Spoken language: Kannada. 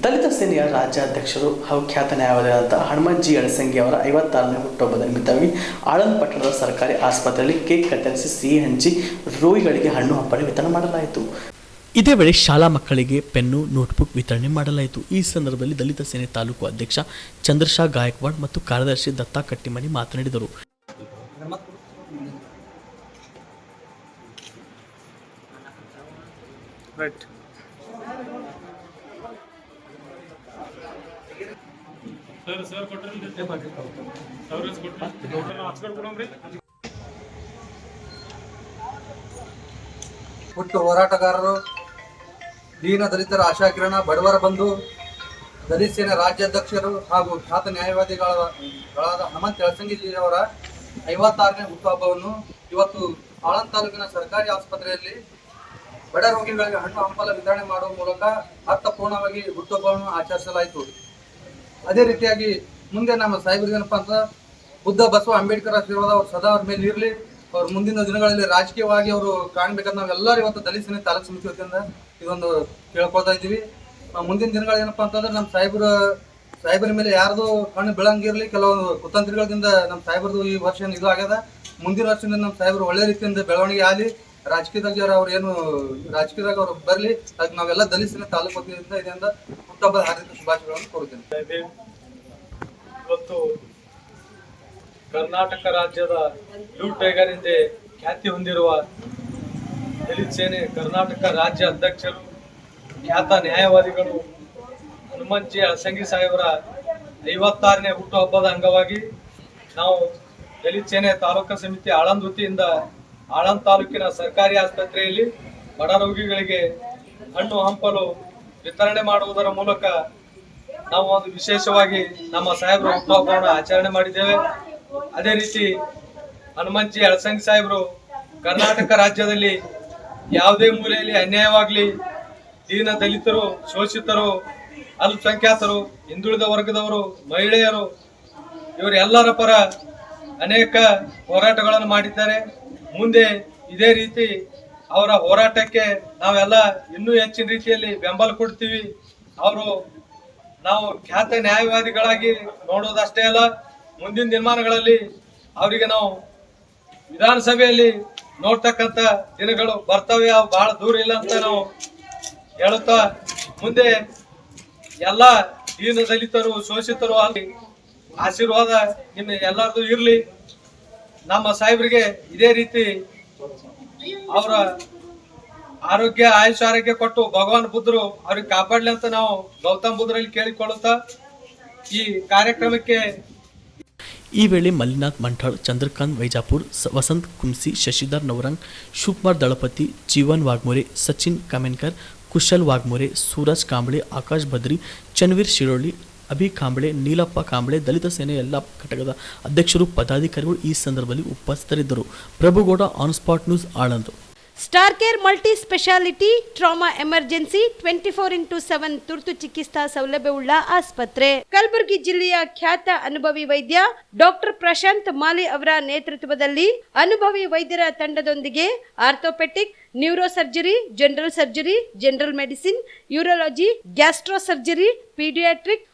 ದಲಿತ ಸೇನೆಯ ರಾಜ್ಯಾಧ್ಯಕ್ಷರು ಹಾಗೂ ಖ್ಯಾತ ನ್ಯಾಯಾಲಯದ ಹನುಮಜ್ಜಿ ಅಳಸಂಗಿ ಅವರ ಐವತ್ತಾರನೇ ಹುಟ್ಟುಹಬ್ಬದ ನಿಮಿತ್ತವಾಗಿ ಆಳಂದ್ ಪಟ್ಟಣದ ಸರ್ಕಾರಿ ಆಸ್ಪತ್ರೆಯಲ್ಲಿ ಕೇಕ್ ಕತ್ತರಿಸಿ ಸಿಹಿ ಹಂಚಿ ರೋಗಿಗಳಿಗೆ ಹಣ್ಣು ಹಂಪಲು ವಿತರಣೆ ಮಾಡಲಾಯಿತು. ಇದೇ ವೇಳೆ ಶಾಲಾ ಮಕ್ಕಳಿಗೆ ಪೆನ್ನು, ನೋಟ್ಬುಕ್ ವಿತರಣೆ ಮಾಡಲಾಯಿತು. ಈ ಸಂದರ್ಭದಲ್ಲಿ ದಲಿತ ಸೇನೆ ತಾಲೂಕು ಅಧ್ಯಕ್ಷ ಚಂದ್ರಶಾ ಗಾಯಕ್ವಾಡ್ ಮತ್ತು ಕಾರ್ಯದರ್ಶಿ ದತ್ತಾ ಕಟ್ಟಿಮನಿ ಮಾತನಾಡಿದರು. ರೈಟ್ ಹುಟ್ಟು ಹೋರಾಟಗಾರರು, ದೀನ ದಲಿತರ ಆಶಾಕಿರಣ, ಬಡವರ ಬಂಧು ದಲಿತ ಸೇನೆ ರಾಜ್ಯಾಧ್ಯಕ್ಷರು ಹಾಗೂ ಖ್ಯಾತ ನ್ಯಾಯವಾದಿಗಳಾದ ಹನುಮಂತ ಅವರ ಐವತ್ತಾರನೇ ಹುಟ್ಟುಹಬ್ಬವನ್ನು ಇವತ್ತು ಆಳಂದ ತಾಲೂಕಿನ ಸರ್ಕಾರಿ ಆಸ್ಪತ್ರೆಯಲ್ಲಿ ಬಡ ರೋಗಿಗಳಿಗೆ ಹಣ್ಣು ಹಂಪಲ ವಿತರಣೆ ಮಾಡುವ ಮೂಲಕ ಅರ್ಥಪೂರ್ಣವಾಗಿ ಹುಟ್ಟುಹಬ್ಬವನ್ನು ಆಚರಿಸಲಾಯಿತು. ಅದೇ ರೀತಿಯಾಗಿ ಮುಂದೆ ನಮ್ಮ ಸಾಹೇಬರಿಗೆ ಏನಪ್ಪಾ ಅಂತ ಬುದ್ಧ ಬಸವ ಅಂಬೇಡ್ಕರ್ ಆಶೀರ್ವಾದ ಅವ್ರು ಸದಾ ಅವ್ರ ಮೇಲೆ ಇರಲಿ. ಅವ್ರ ಮುಂದಿನ ದಿನಗಳಲ್ಲಿ ರಾಜಕೀಯವಾಗಿ ಅವರು ಕಾಣ್ಬೇಕಂತ ನಾವೆಲ್ಲರೂ ಇವತ್ತು ದಲಿತ ಸೇನೆ ತಾಲೂಕು ಸಮಿತಿ ವತಿಯಿಂದ ಇದೊಂದು ಕೇಳ್ಕೊಳ್ತಾ ಇದ್ದೀವಿ. ಮುಂದಿನ ದಿನಗಳು ಏನಪ್ಪ ಅಂತಂದ್ರೆ ನಮ್ಮ ಸಾಹೇಬ್ರ, ಸಾಹೇಬರ ಮೇಲೆ ಯಾರ್ದು ಕಣ್ಣು ಬೆಳಂಗಿರಲಿ ಕೆಲವೊಂದು ಕುತಂತ್ರಿಗಳಿಂದ ನಮ್ಮ ಸಾಹೇಬ್ರದು ಈ ವರ್ಷ ಇದು ಆಗ್ಯದ. ಮುಂದಿನ ವರ್ಷದಿಂದ ನಮ್ಮ ಸಾಹೇಬರು ಒಳ್ಳೆ ರೀತಿಯಿಂದ ಬೆಳವಣಿಗೆ ಆಗಲಿ. ರಾಜಕೀಯದಾಗ ಅವ್ರ ಏನು, ರಾಜಕೀಯದಾಗ ಅವ್ರು ಬರಲಿ ಅದ್ ನಾವೆಲ್ಲ ದಲಿಸಿನ ಸೇನೆ ತಾಲೂಕು ವತಿಯಿಂದ ಇದರಿಂದ ಹುಟ್ಟುಹಬ್ಬದ ಹಾರ್ದಿಕ ಶುಭಾಶಯಗಳನ್ನು ಇದ್ದೀವಿ. ಇವತ್ತು ಕರ್ನಾಟಕ ರಾಜ್ಯದ ಬ್ಲೂ ಟೈಗರ್ ಎಂದೇ ಖ್ಯಾತಿ ಹೊಂದಿರುವ ದಲಿತ ಸೇನೆ ಕರ್ನಾಟಕ ರಾಜ್ಯ ಅಧ್ಯಕ್ಷರು, ಖ್ಯಾತ ನ್ಯಾಯವಾದಿಗಳು ಹನುಮಂತ್ ಜಿ ಅಳಸಂಗಿ ಸಾಹೇಬರ ಐವತ್ತಾರನೇ ಹುಟ್ಟುಹಬ್ಬದ ಅಂಗವಾಗಿ ನಾವು ದಲಿತ ಸೇನೆ ತಾಲೂಕು ಸಮಿತಿ ಆಳಂದ್ ವತಿಯಿಂದ ಆಳಂದ್ ತಾಲೂಕಿನ ಸರ್ಕಾರಿ ಆಸ್ಪತ್ರೆಯಲ್ಲಿ ಬಡ ರೋಗಿಗಳಿಗೆ ಹಣ್ಣು, ಹಂಪಲು ವಿತರಣೆ ಮಾಡುವುದರ ಮೂಲಕ ನಾವು ಒಂದು ವಿಶೇಷವಾಗಿ ನಮ್ಮ ಸಾಹೇಬರ ಹುಟ್ಟುಹಬ್ಬವನ್ನು ಆಚರಣೆ ಮಾಡಿದ್ದೇವೆ. ಅದೇ ರೀತಿ ಅಳಸಂಗ್ ಅಳಸಂಗಿ ಸಾಹೇಬರು ಕರ್ನಾಟಕ ರಾಜ್ಯದಲ್ಲಿ ಯಾವುದೇ ಮೂಲೆಯಲ್ಲಿ ಅನ್ಯಾಯವಾಗಲಿ ದೀನ ದಲಿತರು, ಶೋಷಿತರು, ಅಲ್ಪಸಂಖ್ಯಾತರು, ಹಿಂದುಳಿದ ವರ್ಗದವರು, ಮಹಿಳೆಯರು, ಇವರೆಲ್ಲರ ಪರ ಅನೇಕ ಹೋರಾಟಗಳನ್ನು ಮಾಡಿದ್ದಾರೆ. ಮುಂದೆ ಇದೇ ರೀತಿ ಅವರ ಹೋರಾಟಕ್ಕೆ ನಾವೆಲ್ಲ ಇನ್ನೂ ಹೆಚ್ಚಿನ ರೀತಿಯಲ್ಲಿ ಬೆಂಬಲ ಕೊಡ್ತೀವಿ. ಅವರು ನಾವು ಖ್ಯಾತ ನ್ಯಾಯವಾದಿಗಳಾಗಿ ನೋಡೋದಷ್ಟೇ ಅಲ್ಲ, ಮುಂದಿನ ದಿನಮಾನಗಳಲ್ಲಿ ಅವರಿಗೆ ನಾವು ವಿಧಾನಸಭೆಯಲ್ಲಿ ನೋಡ್ತಕ್ಕಂಥ ದಿನಗಳು ಬರ್ತವೆ, ಅವು ಬಹಳ ದೂರ ಇಲ್ಲ ಅಂತ ನಾವು ಹೇಳುತ್ತಾ ಮುಂದೆ ಎಲ್ಲ ದೀನ ದಲಿತರು ಶೋಷಿತರು ಅಲ್ಲಿ ಆಶೀರ್ವಾದ ನಿಮ್ಮ ಎಲ್ಲರದು ಇರಲಿ. ನಮ್ಮ ಸಾಹೇಬರಿಗೆ ಇದೇ ರೀತಿ ಅವರ ಆರೋಗ್ಯ, ಆಯುಷ್ ಆರೋಗ್ಯ ಕೊಟ್ಟು ಭಗವಾನ್ ಬುದ್ಧರು ಅವ್ರಿಗೆ ಕಾಪಾಡ್ಲಿ ಅಂತ ನಾವು ಗೌತಮ್ ಬುದ್ಧರಲ್ಲಿ ಕೇಳಿಕೊಳ್ಳುತ್ತಾ ಈ ಕಾರ್ಯಕ್ರಮಕ್ಕೆ ಈ ವೇಳೆ ಮಲ್ಲಿನಾಥ್ ಮಂಠಾಳ್, ಚಂದ್ರಕಾಂತ್ ವೈಜಾಪುರ್ ವಸಂತ್ ಕುಂಸಿ, ಶಶಿಧರ್ ನವರಂಗ್, ಶಿವಕುಮಾರ್ ದಳಪತಿ, ಜೀವನ್ ವಾಗ್ಮೋರೆ, ಸಚಿನ್ ಕಮೆನ್ಕರ್, ಕುಶಲ್ ವಾಗ್ಮೋರೆ, ಸೂರಜ್ ಕಾಂಬಳೆ, ಆಕಾಶ್ ಬದ್ರಿ ಚನ್ವೀರ್ ಶಿರೋಳಿ ಅಭಿ ಕಾಂಬಳೆ, ನೀಲಪ್ಪ ಕಾಂಬಳೆ, ದಲಿತ ಸೇನೆ ಎಲ್ಲ ಘಟಕದ ಅಧ್ಯಕ್ಷರು, ಪದಾಧಿಕಾರಿಗಳು ಈ ಸಂದರ್ಭದಲ್ಲಿ ಉಪಸ್ಥಿತರಿದ್ದರು. Prabhugouda on spot news, Aland. Star care multi speciality trauma emergency twenty four into seven ತುರ್ತು ಚಿಕಿತ್ಸಾ ಸೌಲಭ್ಯವುಳ್ಳ ಆಸ್ಪತ್ರೆ. ಕಲಬುರಗಿ ಜಿಲ್ಲೆಯ ಖ್ಯಾತ ಅನುಭವಿ ವೈದ್ಯ ಡಾಕ್ಟರ್ ಪ್ರಶಾಂತ್ ಮಾಲಿ ಅವರ ನೇತೃತ್ವದಲ್ಲಿ ಅನುಭವಿ ವೈದ್ಯರ ತಂಡದೊಂದಿಗೆ orthopaedic neuro surgery general surgery, general medicine, urology gastro surgery paediatric